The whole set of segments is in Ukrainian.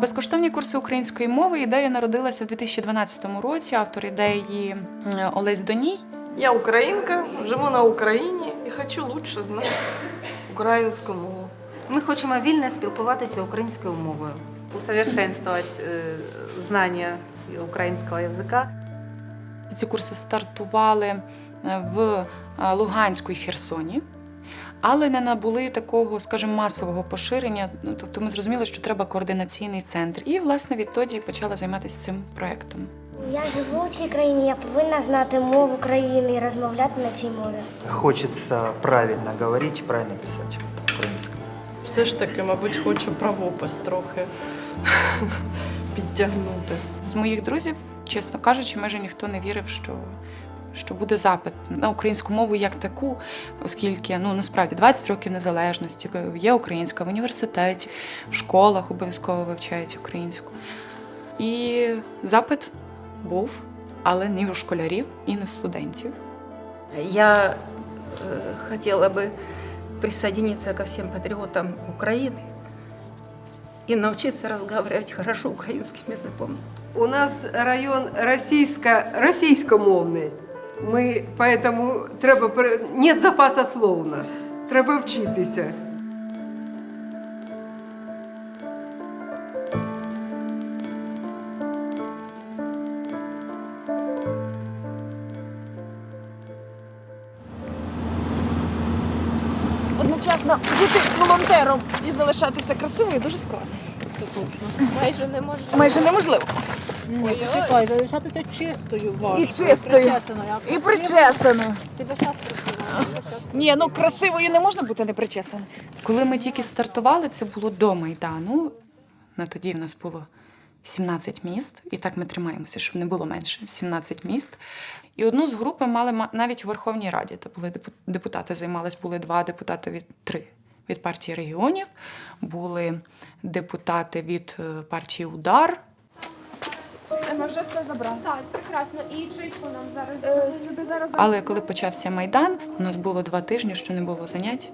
Безкоштовні курси української мови. Ідея народилася в 2012 році. Автор ідеї е, Олесь Доній. Я українка, живу на Україні і хочу лучше знати українську мову. Ми хочемо вільно спілкуватися українською мовою. усовершенствовать э, знания украинского языка. Ці курси стартували е, в е, Луганську і Херсоні, але не набули такого, скажімо, масового поширення. Ну, тобто ми зрозуміли, що треба координаційний центр. І, власне, відтоді почала займатися цим проєктом. Я живу в цій країні, я повинна знати мову країни і розмовляти на цій мові. Хочется правильно говорить, правильно писать украинском. Все ж таки, мабуть, хочу правопис трохи підтягнути. З моїх друзів, чесно кажучи, майже ніхто не вірив, що, що буде запит на українську мову як таку, оскільки ну насправді 20 років незалежності є українська в університеті, в школах обов'язково вивчають українську. І запит був, але не у школярів і не у студентів. Я э, хотела бы присоединиться ко всем патриотам Украины и научиться разговаривать хорошо украинским языком. У нас район російсько, російськомовний. Ми поэтому треба пере- нет запасу слов у нас. Треба вчитися. одночасно бути волонтером і залишатися красивою дуже складно. Майже не можу. Майже неможливо. Чекай, залишатися чистою важко. І чистою. причесаною. І причесаною. Ти. Ні, ну красивою не можна бути непричесаною. Коли ми тільки стартували, це було до Майдану. На тоді в нас було 17 міст, і так ми тримаємося, щоб не було менше 17 міст. І одну з груп ми мали навіть у Верховній Раді. Це були депутати займались, були два депутати від три від партії регіонів, були депутати від е, партії Удар. Ми вже все забрали. Так, прекрасно. І чітко нам зараз. Е, Сюди зараз Але коли почався Майдан, у нас було два тижні, що не було занять,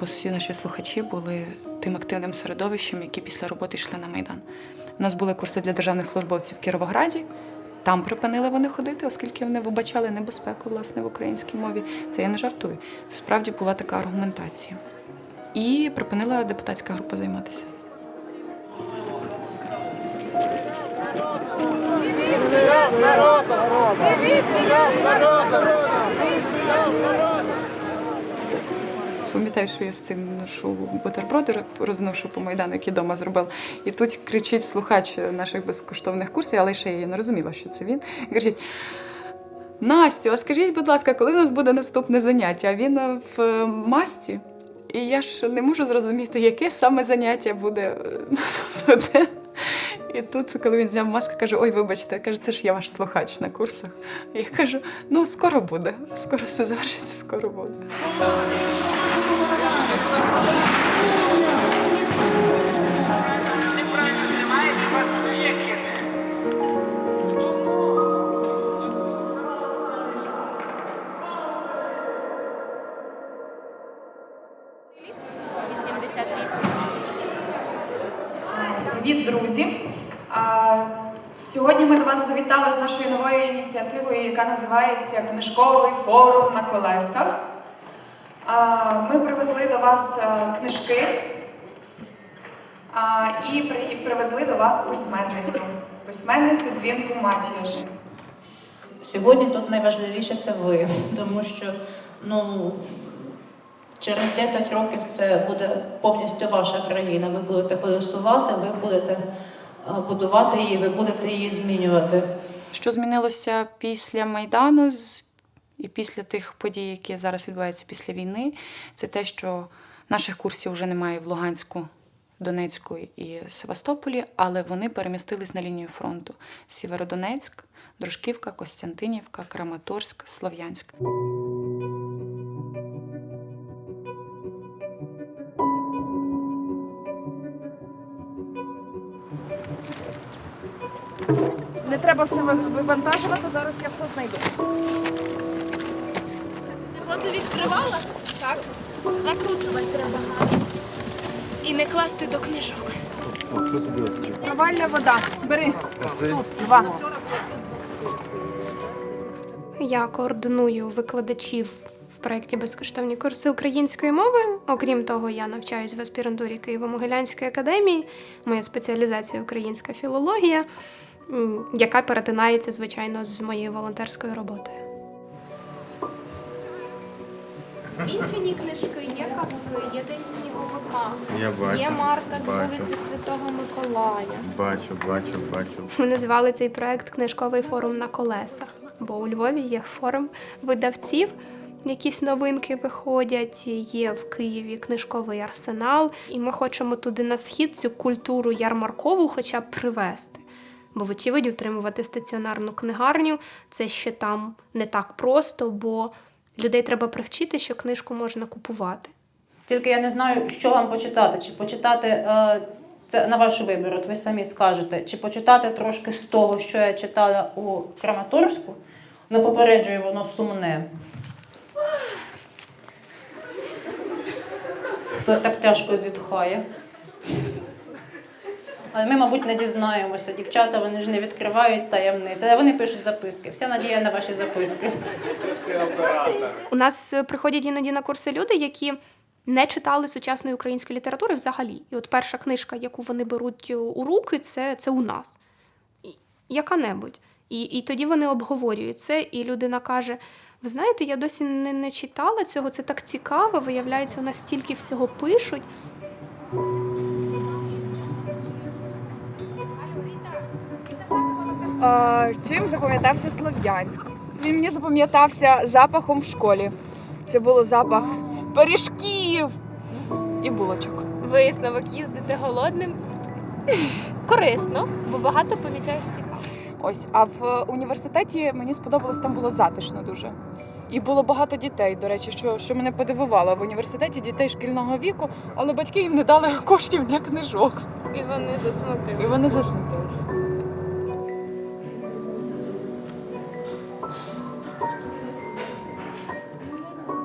бо всі наші слухачі були тим активним середовищем, які після роботи йшли на Майдан. У нас були курси для державних службовців в Кіровограді. Там припинили вони ходити, оскільки вони вибачали небезпеку власне в українській мові. Це я не жартую. Це справді була така аргументація. І припинила депутатська група займатися. Пам'ятаю, що я з цим ношу бутерброди, розношу по майдану, які вдома зробив. І тут кричить слухач наших безкоштовних курсів, але ще я не розуміла, що це він. Кричить: Настю, а скажіть, будь ласка, коли у нас буде наступне заняття? Він е, в е, масці. І я ж не можу зрозуміти, яке саме заняття буде. І тут, коли він зняв маску, каже: Ой, вибачте, каже, це ж я ваш слухач на курсах. І я кажу: ну, скоро буде, скоро все завершиться, скоро буде. Сьогодні ми до вас завітали з нашою новою ініціативою, яка називається Книжковий форум на колесах. Ми привезли до вас е, книжки і привезли до вас письменницю. Письменницю дзвінку Матіяш. Сьогодні тут найважливіше це ви, тому що ну, через 10 років це буде повністю ваша країна. Ви будете голосувати, ви будете будувати її, ви будете її змінювати. Що змінилося після Майдану і після тих подій, які зараз відбуваються після війни, це те, що наших курсів вже немає в Луганську, Донецьку і Севастополі, але вони перемістились на лінію фронту: Сєвєродонецьк, Дружківка, Костянтинівка, Краматорськ, Слов'янськ. Не треба все вивантажувати. Зараз я все знайду. Ти воду відкривала? Так. Закручувати треба. І не класти до книжок. Провальна вода. Бери. Стус, два. Я координую викладачів в проєкті безкоштовні курси української мови. Окрім того, я навчаюсь в аспірантурі Києво-Могилянської академії. Моя спеціалізація українська філологія, яка перетинається, звичайно, з моєю волонтерською роботою. Звінчені книжки, є казки, є День сніговика, Я бачу. є Марта з бачу. вулиці Святого Миколая. Бачу, бачу, бачу. Ми назвали цей проект Книжковий форум на колесах, бо у Львові є форум видавців. Якісь новинки виходять, є в Києві книжковий арсенал, і ми хочемо туди на схід цю культуру ярмаркову хоча б привезти. Бо, вочевидь, утримувати стаціонарну книгарню це ще там не так просто, бо людей треба привчити, що книжку можна купувати. Тільки я не знаю, що вам почитати. Чи почитати е, це на ваш вибір, от ви самі скажете, чи почитати трошки з того, що я читала у Краматорську. Ну, попереджую, воно сумне. Хто так тяжко зітхає. Але ми, мабуть, не дізнаємося. Дівчата вони ж не відкривають таємниці. Вони пишуть записки. Вся надія на ваші записки. У нас е, приходять іноді на курси люди, які не читали сучасної української літератури взагалі. І от перша книжка, яку вони беруть е, у руки, це, це у нас. І- Яка-небудь. І, і тоді вони обговорюють це, і людина каже: Ви знаєте, я досі не, не читала цього, це так цікаво, виявляється, у нас стільки всього пишуть. Чим запам'ятався Слов'янськ? Він мені запам'ятався запахом в школі. Це було запах пиріжків і булочок. Висновок їздити голодним. Корисно, бо багато помічаєш цікаво. Ось, а в університеті мені сподобалось, там було затишно дуже. І було багато дітей, до речі, що, що мене подивувало в університеті дітей шкільного віку, але батьки їм не дали коштів для книжок. І вони засмутили. І вони засмутилися.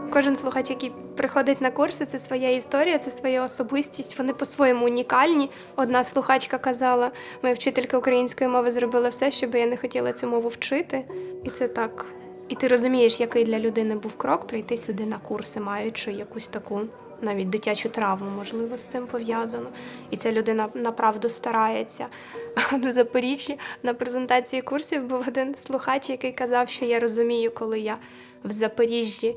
Кожен слухач, який приходить на курси, це своя історія, це своя особистість. Вони по-своєму унікальні. Одна слухачка казала: моя вчителька української мови зробила все, щоб я не хотіла цю мову вчити. І це так. І ти розумієш, який для людини був крок прийти сюди на курси, маючи якусь таку навіть дитячу травму, можливо, з цим пов'язано. І ця людина направду старається. В Запоріжжі на презентації курсів був один слухач, який казав, що я розумію, коли я в Запоріжжі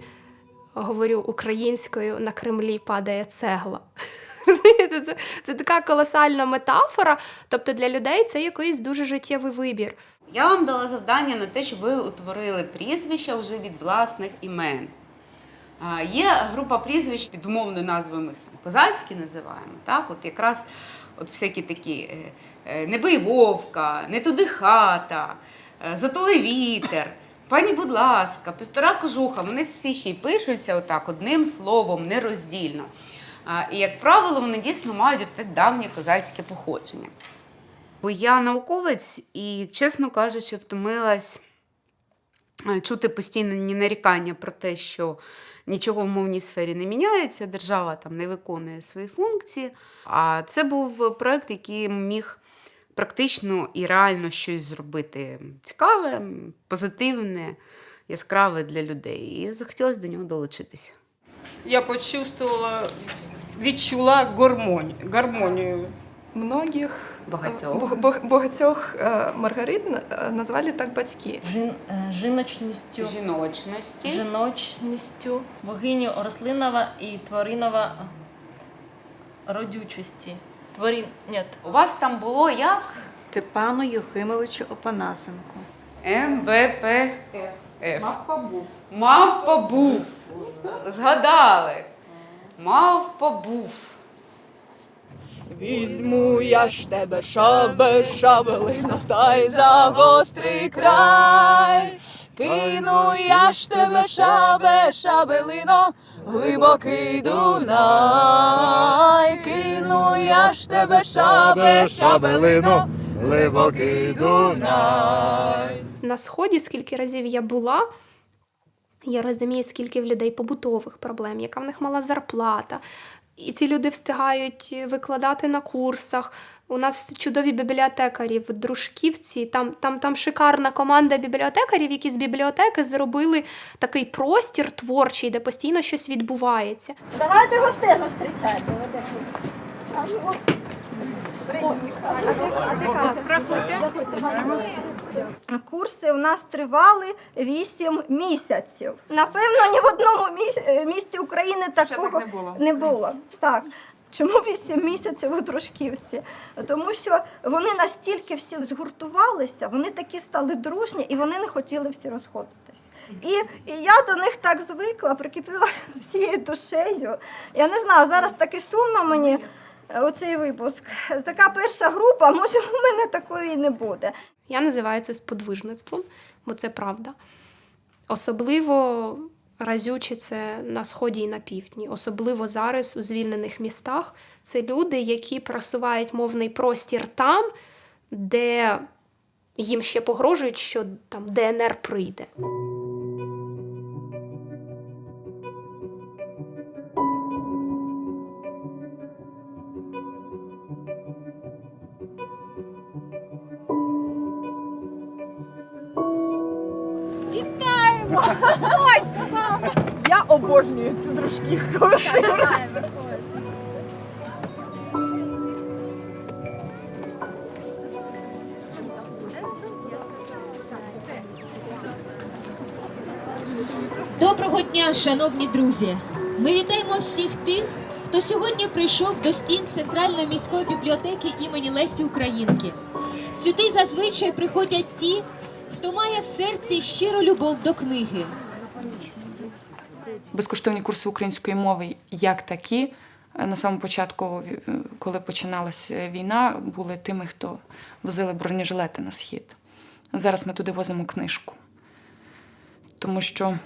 говорю українською, на Кремлі падає цегла. Розумієте, Це, це така колосальна метафора. Тобто для людей це якийсь дуже життєвий вибір. Я вам дала завдання на те, щоб ви утворили прізвища вже від власних імен. Є група прізвищ під умовною назвою, ми їх там козацькі називаємо. Так? От якраз от всякі такі е, е, не бий вовка, не туди хата, е, затули вітер. Пані, будь ласка, півтора кожуха, вони всі ще й пишуться отак одним словом, нероздільно. І, як правило, вони дійсно мають давнє козацьке походження. Бо я науковець і, чесно кажучи, втомилась чути постійні нарікання про те, що нічого в мовній сфері не міняється, держава там не виконує свої функції. А це був проект, який міг практично і реально щось зробити цікаве, позитивне, яскраве для людей. І захотілося до нього долучитися. Я почувствовала, відчула гармонію. гармонію. Многих Багатьох. багатьох е, Маргарит е, назвали так батьки. Жін, е, жіночністю, Жіночності. жіночністю, богиню рослинного і тваринного родючості. Тварин, ні, У вас там було як? Степану Юхимовичу Опанасенку. МВП. Мавпа був. Мавпа був. Згадали. Мавпа був. Візьму я ж тебе, шабе, шабелино, та й за гострий край. Кину я ж тебе, шабе, шабелино, глибокий Дунай. Кину я ж тебе, шабе, шабелино, глибокий Дунай. На сході, скільки разів я була, Я розумію, скільки в людей побутових проблем, яка в них мала зарплата. І ці люди встигають викладати на курсах. У нас чудові бібліотекарі в Дружківці. Там, там, там шикарна команда бібліотекарів, які з бібліотеки зробили такий простір творчий, де постійно щось відбувається. Давайте гостей зустрічати. Курси у нас тривали 8 місяців. Напевно, ні в одному е, місті України такого не було. не було. Так. Чому 8 місяців у Дружківці? Тому що вони настільки всі згуртувалися, вони такі стали дружні і вони не хотіли всі розходитись. І, і я до них так звикла, прикипіла всією душею. Я не знаю, зараз таки сумно мені оцей випуск. Така перша група, може, у мене такої не буде. Я називаю це сподвижництвом, бо це правда. Особливо разюче це на сході і на півдні, особливо зараз у звільнених містах. Це люди, які просувають мовний простір там, де їм ще погрожують, що там ДНР прийде. Обожнюю цю. Доброго дня, шановні друзі! Ми вітаємо всіх тих, хто сьогодні прийшов до стін Центральної міської бібліотеки імені Лесі Українки. Сюди зазвичай приходять ті, хто має в серці щиру любов до книги. Безкоштовні курси української мови як такі. е, На самому початку, е, коли починалася війна, були тими, хто возили бронежилети на схід. Зараз ми туди возимо книжку. Тому що,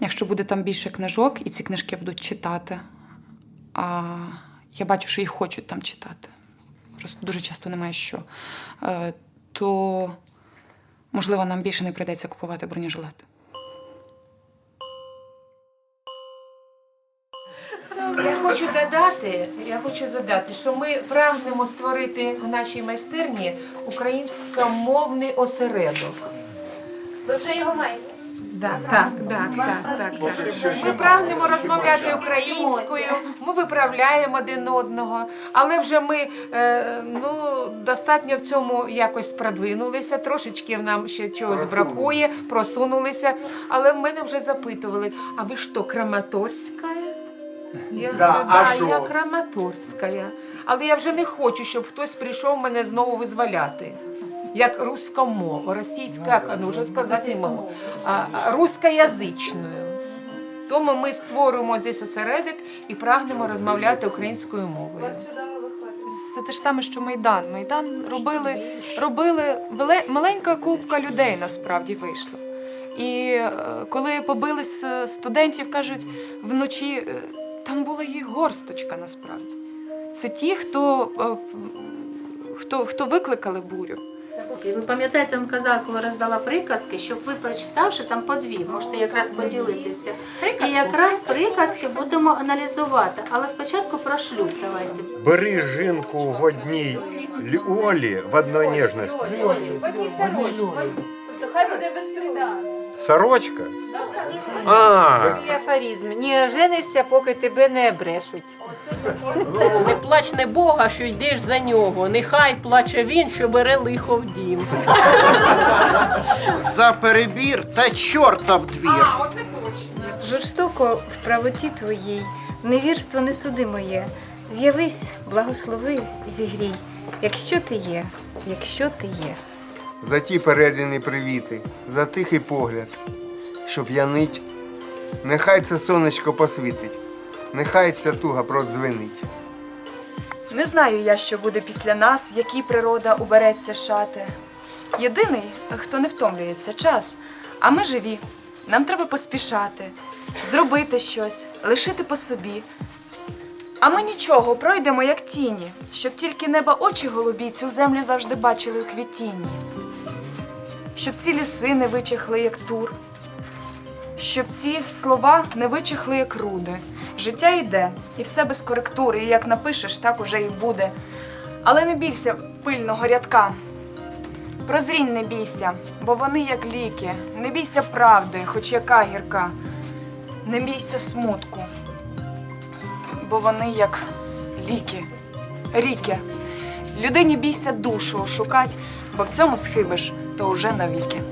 якщо буде там більше книжок, і ці книжки будуть читати, а я бачу, що їх хочуть там читати. Просто дуже часто немає що, е, то можливо нам більше не прийдеться купувати бронежилети. Я хочу додати, я хочу додати, що ми прагнемо створити в нашій майстерні українськомовний осередок. Ви вже його маєте? Так, так, так, так, так, так. Ми прагнемо розмовляти українською, ми виправляємо один одного, але вже ми е, ну, достатньо в цьому якось продвинулися, трошечки нам ще чогось бракує, просунулися. Але в мене вже запитували: а ви що, Краматорська? Я Да, говорю, а да, що? я Краматорська. Але я вже не хочу, щоб хтось прийшов мене знову визволяти. Як руська мова, російська, ну вже сказати не можу, а, а, рускоязичною. Тому ми створюємо здесь осередок і прагнемо розмовляти українською мовою. Це те ж саме, що Майдан. Майдан робили, робили веле- маленька купка людей насправді вийшла. І е, коли побились е, студентів, кажуть, вночі е, там була їх горсточка насправді. Це ті, хто, е, хто, хто викликали бурю. І ви пам'ятаєте, я вам казала, коли роздала приказки, щоб ви прочитавши там по дві, можете якраз поділитися. І якраз приказки будемо аналізувати. Але спочатку про шлюб давайте. Бери жінку в одній льолі, в одній ніжності. Хай буде безприда. Сорочка? А, Афоризм. Не женишся, поки тебе не брешуть. Не плач не Бога, що йдеш за нього. Нехай плаче він, що бере лихо в дім. За перебір та чорта в двір. Жорстоко в правоті твоїй, невірство не суди моє. З'явись, благослови, зігрій, якщо ти є, якщо ти є. За ті передані привіти, за тихий погляд, щоб я. Нехай це сонечко посвітить, нехай ця туга продзвенить. Не знаю я, що буде після нас, в якій природа убереться шати. Єдиний, хто не втомлюється, час. А ми живі. Нам треба поспішати, зробити щось, лишити по собі. А ми нічого, пройдемо як тіні, щоб тільки неба очі голубі цю землю завжди бачили у квітінні. Щоб ці ліси не вичахли, як тур. Щоб ці слова не вичахли, як руди. Життя йде, і все без коректури, і як напишеш, так уже і буде. Але не бійся пильного рядка. Прозрінь не бійся, бо вони як ліки. Не бійся правди, хоч яка гірка. Не бійся смутку, бо вони як ліки, ріки. Людині бійся душу шукать, бо в цьому схибиш, то уже навіки.